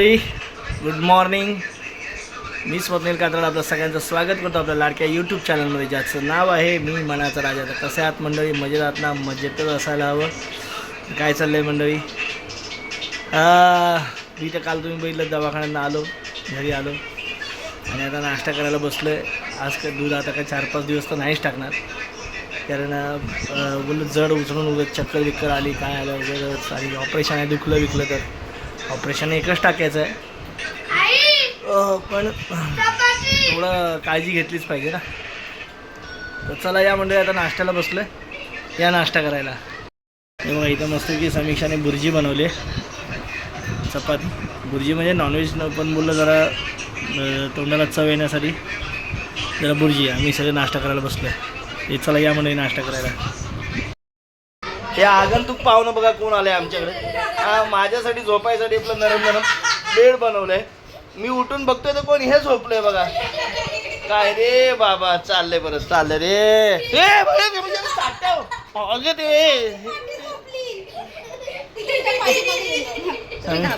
Good morning मी स्वप्नील कात्रड आपलं सगळ्यांचं स्वागत करतो आपल्या लाडक्या यूट्यूब चॅनलमध्ये ज्याचं नाव आहे मी मनाचा राजा. तर कसे आहात मंडळी? मजेत आहात ना? मजेतच असायला हवं. काय चाललं आहे मंडळी मी तर काल तुम्ही बघितलं दवाखान्यात आलो घरी आलो. आणि आता नाश्ता करायला बसलो आहे आज काय दूध आता काय चार पाच दिवस तर नाहीच टाकणार. कारण बोललं जड उचलून उगत चक्कर विक्कर आली काय आलं वगैरे आणि ऑपरेशन आहे दुखलं विकलं तर. ऑपरेशन एकच टाकायचं आहे पण थोडं काळजी घेतलीच पाहिजे ना. तर चला या मंडळी आता नाश्त्याला बसलो आहे या नाश्ता करायला. हे बघा इथं की समीक्षाने बुर्जी बनवली आहे. चपाती. बुर्जी म्हणजे नॉनव्हेज पण बोललं जरा तोंडाला चव येण्यासाठी जरा बुर्जी आम्ही सगळे नाश्ता करायला बसलो आहे हे चला या मंडळी नाश्ता करायला. हे आगंतुक पाहुणं बघा कोण आलंय आमच्याकडे. हा माझ्यासाठी झोपायसाठी आपलं नरम नरम बेड बनवलंय. मी उठून बघतोय तर कोण हे झोपलंय बघा. काय रे बाबा चाललंय बरं चाललंय रे. ए, बघ, म्हणजे हो. अगं ते. नका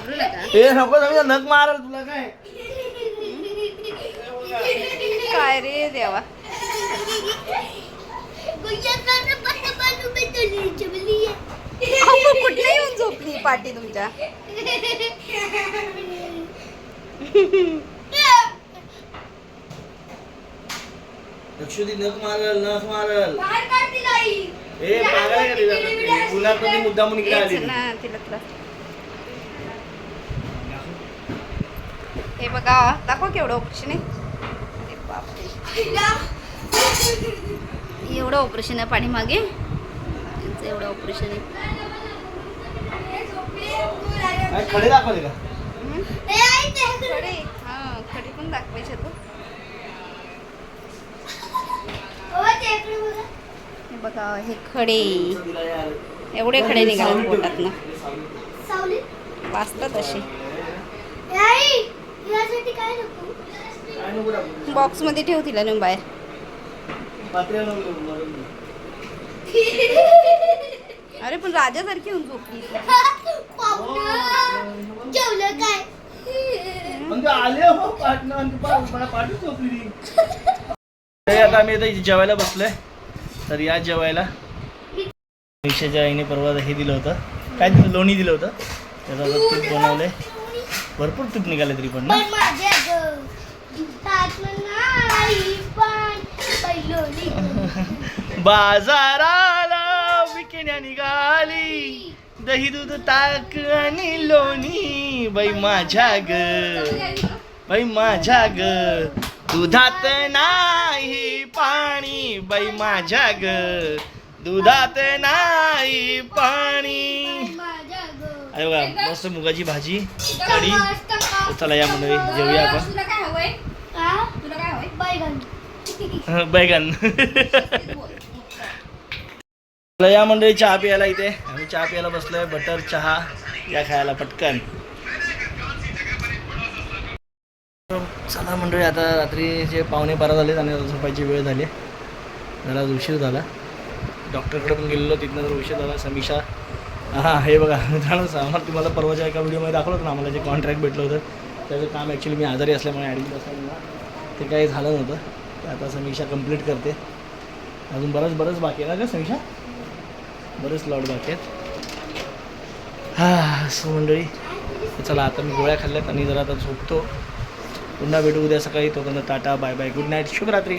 हे नको समजा नख मारल तुला काय? काय रे देवा? पाठी तुमच्या. लक्षुदी नख मारल नख मारल. ए पागल आहे का तिला? पुन्हा कधी मुद्दा म्हणून इकडे आली तेच ना तिला त्रास. हे बघा दाखव केवढं ऑपरेशन आहे. अरे बापरे. एवढं ऑपरेशन आहे पाठीमागे. यांचं एवढं ऑपरेशन आहे. काय खडे दाखवले का? हम्म? खडे. हा खडे पण दाखवायचे तू हे बघा हे खडे. एवढे खडे निघाले पोटात ना वाचतात असे. काय नको? दाखवू? बॉक्समध्ये ठेव तिला नेऊन बाहेर. अरे पण राजासारखी होऊन झोपली जेवलं काय पण ते आले हो पाटणं आणि ते पा- मला पाठवून झोपली ती. ते आता आम्ही इथं जेवायला बसलोय. तर या जेवायला. रिक्षाच्या आईने परवा हे दिलं होतं. काय दिलं? लोणी दिलं होतं. त्याचं आता तूप बनवलंय. भरपूर तूप निघाले तरी पण बाजाराला विकण्या निघाली दही दूध ताक आणि लोणी. बाई माझ्या ग. बाई माझ्या ग दुधात नाही पाणी. बाई माझ्या ग दुधात नाही पाणी. अरे बघा मस्त मुगाची भाजी कढी. चला या मंडळी जेवूया आपण. तुला काय हवंय? तुला काय हवंय? बैगन. बैगन. चला या मंडळी चहा प्यायला इथे. आम्ही चहा प्यायला बसलोय बटर चहा या खायला पटकन. चला मंडळी आता रात्रीचे पावणे बारा झाले आणि आता झोपायची वेळ झाली. जरा उशीर झाला. डॉक्टरकडे पण गेलेलो तिथनं जर उशीर झाला. समीक्षा. हां हे बघा मित्रांनो आम्हाला तुम्हाला परवाच्या एका व्हिडिओमध्ये दाखवलं होतं ना आम्हाला जे कॉन्ट्रॅक्ट भेटलं होतं. त्याचं काम ॲक्च्युली मी आजारी असल्यामुळे ॲडमिट असल्यामुळे ते काही झालं नव्हतं. ते आता समीक्षा कंप्लीट करते. अजून बरंच बरंच बाकी आहे ना का समीक्षा? बरेच लॉट बाकी आहेत. हां सो मंडळी चला आता मी गोळ्या खाल्ल्यात आणि जरा आता झोपतो. पुन्हा भेटू उद्या सकाळी. तोपर्यंत tata bye bye good night शुभरात्री.